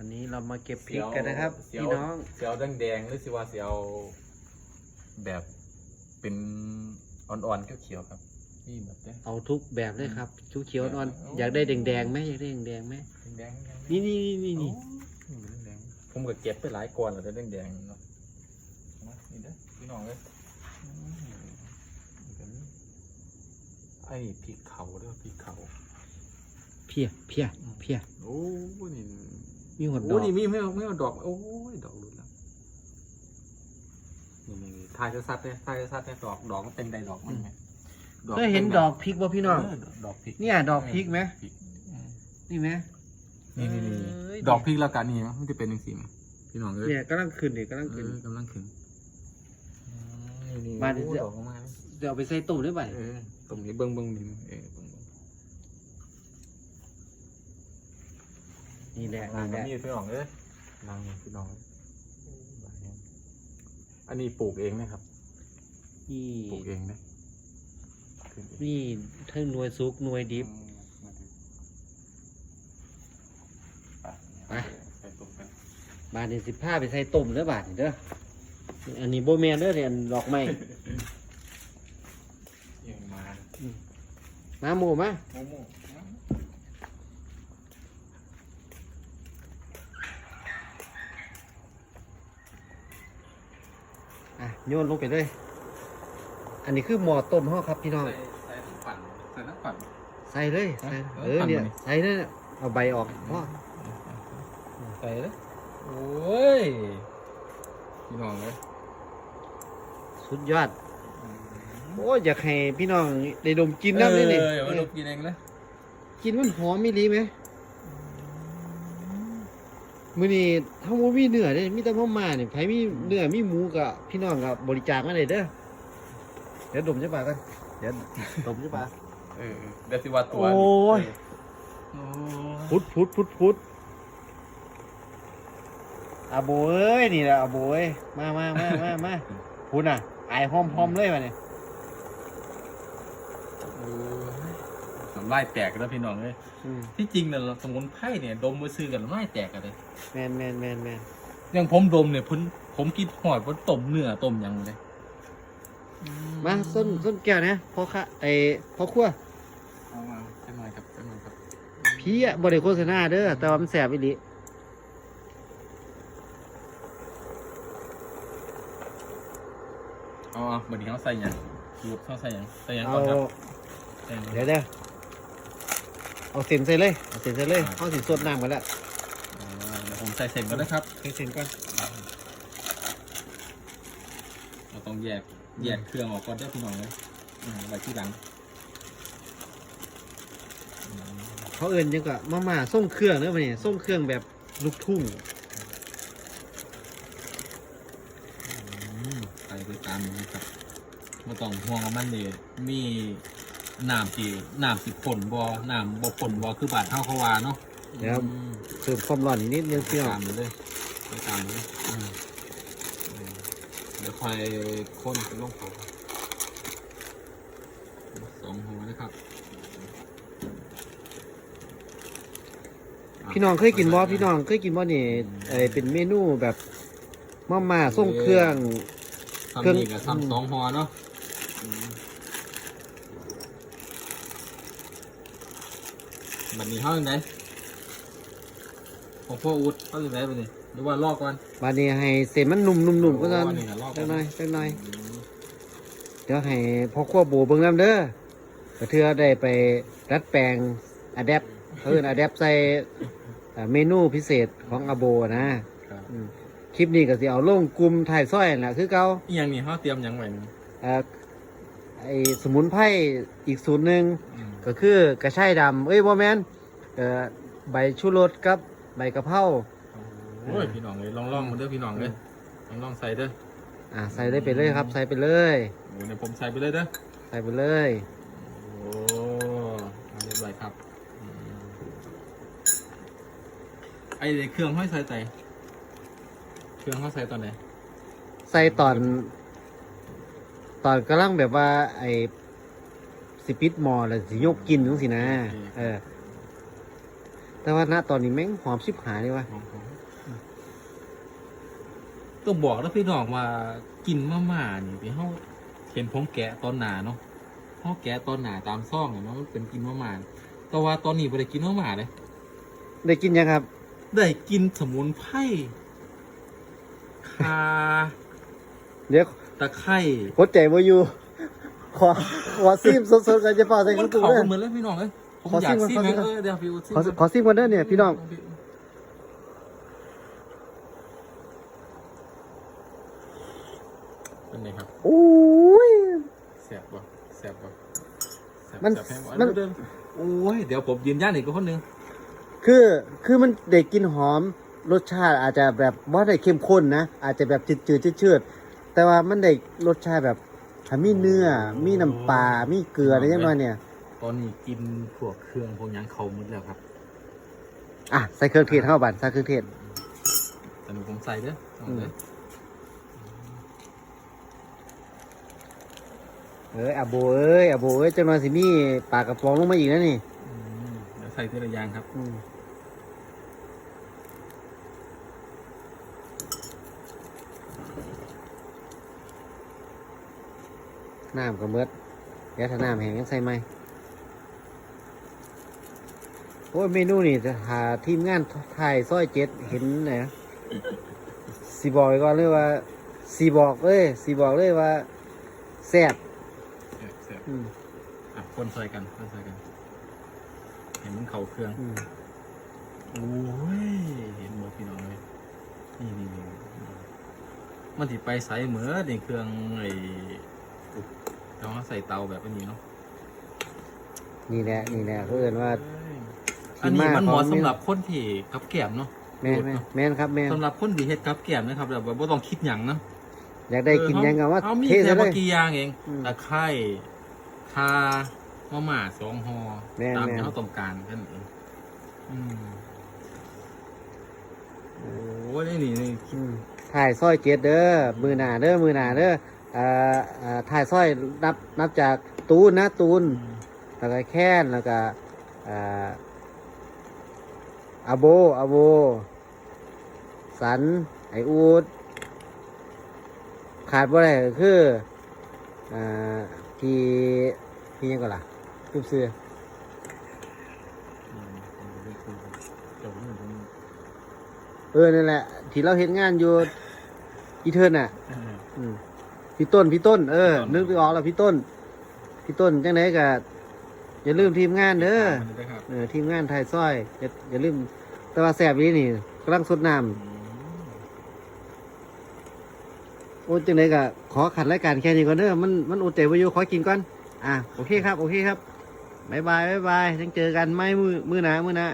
วันนี้เรามาเก็บพริกกันนะครับเสียวพี่น้องเสียวแดงๆหรือสิว่าเสียวแบบเป็นอ่อนๆเขียวๆครับนี่แบบเนี้ยเอาทุกแบบเลยครับชูเขียวอ่อนโอ้อยากได้แดงๆไหมอยากได้แดงๆไหมแดงๆนี่นี่นี่นี่โอ้แดงๆผมก็เก็บไปหลายก้อนแล้วแต่แดงๆเนาะมานี่เด้อพี่น้องเลยอืมนี่ก็มีไอ้พริกเขาเด้อพริกเขาเพียเพียเพียโอ้นี่ มีหดดโอ้อกนี่มีไม่เอาไม่เอาดอก โอ้ยดอกหลุดแล้วนี่นี่นี่ทายจะซัดเนี่ยทายจะซัดเนี่ยดอกดอกมันเป็นใดดอกมันไงเคยเห็นดอกพริกบ่พี่น้อง เดอกพริกเนี่ยดอกพริกไหม พริกอืมนี่ไหม นี่นี่นี่เอ้ย ดอกพริกแล้วกันนี่มันจะเป็นยังสีพี่น้องเอ้ยเนี่ยกำลังขึ้นเนี่ยกำลังเอขึ้นอกำลังขึ้นอืมนี่นี่มาดิ โอ้เดี๋ยวดอกออกมาแล้วเดี๋ยวเอาไปใส่ตุ่มได้ไหมเออตรงนี้เบิ้งเบิ้งนี่เออเบิ้งเบิ้ง นี่แหละนางนี่แหกับละมีดพี่น้องเอ้ยนางพี่น้อง อันนี้ปลูกเองไหมครับ นี่ปลูกเองนะขึ้นเองนี่เทั้งหน่วยซุกหน่วยดิบไปไปไปตรงกันบาทนี่สิบห้าไปใส่ตุ่มเด้อบาทนี่เด้อ อันนี้โบแมนเด้อเนี่ยอันดอกไม้ยังมามาหมูมาโมโม่ อะโยนลงไปเลย อันนี้คือหม้อต้มห่อครับพี่น้อง ใส่ใส่ทั้งปั่นใส่ทั้งปั่น ใส่เลยใส่เออเออเนี่ยปั่นมานี่ใส่เลยเนี่ยเอาใบออกพ่อใส่เลยโอ้ยพี่น้องเลยสุดยอด โอ้ยอยากให้พี่น้องได้ดมกินน้ำเลยนี่เอออย่ามาลบกินเองเลยกินมันหอมมีรีไหม มื้อนี้ทั้งหมดมีเนื้อเด้มีแต่มาม่าเนี่ยไผมีเนื้อมีหมูกับพี่น้องกับบริจาคมาเลยเด้อเดี๋ยวดมจะปากกันเดี๋ยวดมจะปากเออเดี๋ยวสิว่าตัวโอ้ยโอ้พุดพุดพุดพุดอาโบเอ้ยนี่แหละอาโบเอ้ยมามามามามาพุดอะไอายหอมหอมเลยมาเนี่ย โอ้ยสำลายแตกแล้วพี่น้องเลยอืมที่จริงเนี่ยเราสมุนไพรเนี่ยดมมือซื้อกันไม่แตกกันเลยแมนแมนแมนแมนอย่างผมดมเนี่ยผมผมกินหอยผมต้มเนื้อต้มหยังเลยมาส้นส้นแก้วเนี่ยพ่อค่ะไอพ่อขั้วเอามาเส้นหน่อยครับเส้นหน่อยครับพี่อะบริโฆษณาเด้อแต่ว่ามันแสบอีหลีเอาเอาเหมือนที่เขาใส่หยังรูดเขาใส่หยังใส่หยังเอาก่อนครับใส่หยังเดี๋ยวเดี๋ยว เอาเส้นใส่เลยเอาเส้นใส่เลยอ่าเอาสิสดน้ำกันแล้วอ่าเดี๋ยวผมใส่เส้นก่อนนะครับใส่เส้นก่อนเราต้องแยกแยกเครื่องออกก่อนเด้อพี่น้องเลยอืมไว้ที่หลังอืมเขาเอิ้นจังก็มาม่าส่งเครื่องเด้อมาเนี่ยส่งเครื่องแบบลูกทุ่งไปไปตามนี้ครับไม่ต้องห่วงว่ามันเลยมี น้ำที่น้ำสิผลบ่น้ำบ่ผลบ่คือบาดเท่าเขาว่าเนาะเดี๋ยวอืมเพิ่มความร้อนอีกนิดนึงไปพี่น้อตางมเลยไปตามเลยอืมอืมเดี๋ยวคอยค้นเป็นลงเขาสองหัวนะครับพี่น้องเคยกินบ่พี่น้องเคยกินบ่นี่เออเป็นเมนูแบบมาม่าส่งเครื่องเครื่อง ทำนี่กับทำสองหัวเนาะอืม บัดนี้เขาอย่างไรของพ่ออุดเขาอย่างไรบัดนี้หรือว่าลอกก่อน บาดนี้ให้เส้นมันนุ่มๆๆก็ต้องโอ้นี่ก็ลอก จักหน่อยจักหน่อยอืมเดี๋ยวให้พ่อครัวโบเบิ่งน้ำเด้อก็เทื่อได้ไปดัดแปลงอะแดปเอิ้นอะแดปใส่เอ่อเมนูพิเศษของอาโบนะครับอืมคลิปนี้ก็สิเอาลงกลุ่มถ่ายซ้อยนั่นล่ะคือเก่า อีหยังนี่เขาเตรียมหยังไว้นี่ เอ่อไอสมุนไพรอีกสูตรหนึ่งอืม ก็คือกระชายดำเอ้ยบ่แม่นเอ่อใบชูรสกับใบกะเพรา โอ้ยพี่น้องเลยลองลองมาเด้อพี่น้องเลยลองลองใส่เด้ออ่าใส่ได้ไปเลยครับ ใส่ไปเลย โอ้เนี่ยผมใส่ไปเลยเด้อใส่ไปเลย โอ้เอาเรียบร้อยครับอืมไอ้เครื่องห้อยใส่ใจเครื่องเขาใส่ตอนไหนใส่ตอน ตอนกำลังแบบว่า ไอ สิปิดหมอแล้วสิยกกินจังสินะ เออ แต่ว่าณตอนนี้แม่งหอมชิบหายเลยว่ะของผมต้องบอกแล้วพี่น้องว่ากินมาม่านี่ที่เขาเห็นผมแกะตอนหนาเนาะเขาแกะตอนหนาตามซ่องอะเนาะมันเป็นกินมาม่าแต่ว่าตอนนี้ไม่ได้กินมาม่าเลยได้กินยังครับ ได้กินสมุนไพรคาเดี๋ยวตะไคร้กดใจบ่อยู่ ขอขอซิมสดๆกันจะเป่าใส่กมัระนตุกเขาเด้อ เหมือนเลยพี่น้องเลยผมขออยากซิซิมมก่อนเออเดี๋ยวพี่ซิมขอขอซิมกันเด้อเนี่ยพี่น้องเป็นไงครับโอ้ย แสบป่ะแสบป่ะแสบมันแสบแพงบ่มัน เดี๋ยวโอ้ยเดี๋ยวผมยืนยันอีกคนหนึงคือคือมันได้กลินหอมรสชาติอาจจะแบบว่าได้เข้มข้นนะอาจจะแบบจืดๆชืดๆแต่ว่ามันได้รสชาติแบบ ถ้ามีเนื้อ มีน้ำปลา มีเกลืออะไรอย่างน้อยเนี่ย ตอนนี้กินพวกเครื่องพวกหยังเขาหมดแล้วครับอะใส่เครื่องเทศเข้าบันใส่เครื่องเทศ แต่หนูผมใส่เด้อเอาเลยเอ้ยอาโบเอ้ยอาโบเอ้ยจังหวะสิมีปลากระป๋องลงมาอีกแล้วนี่อืมเดี๋ยวใส่ทีละอย่างครับ อืม น้ำกับเบิดเดี๋ยวถ้าน้ำแห้งยังใส่ไหมโอ้ยเมนูนี่จะหาทีมงานถ่ายซอยเจ็ดเห็นไหนนะสีบอกไว้ก่อนเลยว่าสีบอกเลยสีบอกเลยว่าแซ่บแสบแสบอืมอะคนใส่กันคนใส่กัน เห็นมันเข่าเครื่องอืมโอ้ยเห็นหมดพี่น้องเลยนี่นี่นี่มันถิไปใส่เหมือนในเครื่องไอ้ อุ๊ยเราใส่เตาแบบนี้เนาะนี่แหละนี่แหละเขาเอ่นว่า อันนี้มันเหมาะของสำหรับคนที่กับแก้มเนาะแม่นแม่นแม่นครับแม่นสำหรับคนที่เฮ็ดกับแก้มนะครับแบบว่าบ่ต้องคิดหยังนะอยากได้กินยังไงว่าเอามีเทแค่ใส่เลบ่ยกี่อย่างเองอืมตะไคร้คามะม่าสองห่อแม่นตามแม่นที่เราต้องการแค่นั้นเองอืมโอ้ยนี่นี่นี่อืมถ่ายซอยเจ็ดเด้อมือหนาเด้อมือหนาเด้ออ่าอ่า ถ่ายซอยนับนับจากตูนนะตูนแล้วก็แค้นแล้วก็อ่าอาโบอาโบ สัน ไออูด ขาดบ่ได้ก็คืออ่าพี่พี่ยังก็ล่ะรูปเสื้ออืมเดี๋ยวผมผมเออ นั่นแหละ ที่เราเห็นงานอยู่อีเทิร์นอะเอออืม พี่ต้นพี่ต้นเออต้นนึกออกแล้วพี่ต้น พี่ต้นจังไหนก็อย่าลืมทีมงานเด้อมันได้ครับเออทีมงานไทยซ้อยอย่าอย่าลืมแต่ว่าแสบนี้นี่กำลังสดน้อืมำโอ้จังไหนก็ขอขัดรายการแค่นี้ก่อนเด้อมันมันอุดเตวาอยุขอกินก่อนอะโอเคครับ โอเคครับบ๊ายบายบ๊ายบายจังเจอกันไม่มือมือหนามือหนา